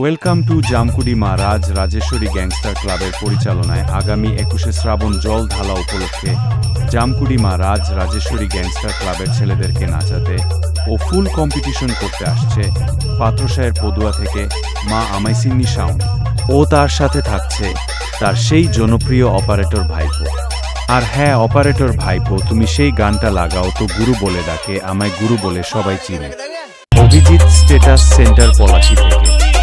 Welcome to Jamkuri Maharaj Rajeshwari gangster ক্লাবের পরিচালনায় আগামী একুশে শ্রাবণ জল ঢালা উপলক্ষে জামকুড়ি মা রাজ রাজেশ্বরী গ্যাংস্টার ক্লাবের ছেলেদেরকে নাচাতে ও ফুল কম্পিটিশন করতে আসছে পাত্রসায়ের পদুয়া থেকে মা আমাইসিন্নি সাউন্ড ও তার সাথে থাকছে তার সেই জনপ্রিয় অপারেটর ভাইপো। আর হ্যাঁ অপারেটর ভাইপো, তুমি সেই গানটা লাগাও তো গুরু বলে ডাকে, আমায় গুরু বলে সবাই চিনে। অভিজিৎ স্টেটাস সেন্টার পলাশি থেকে।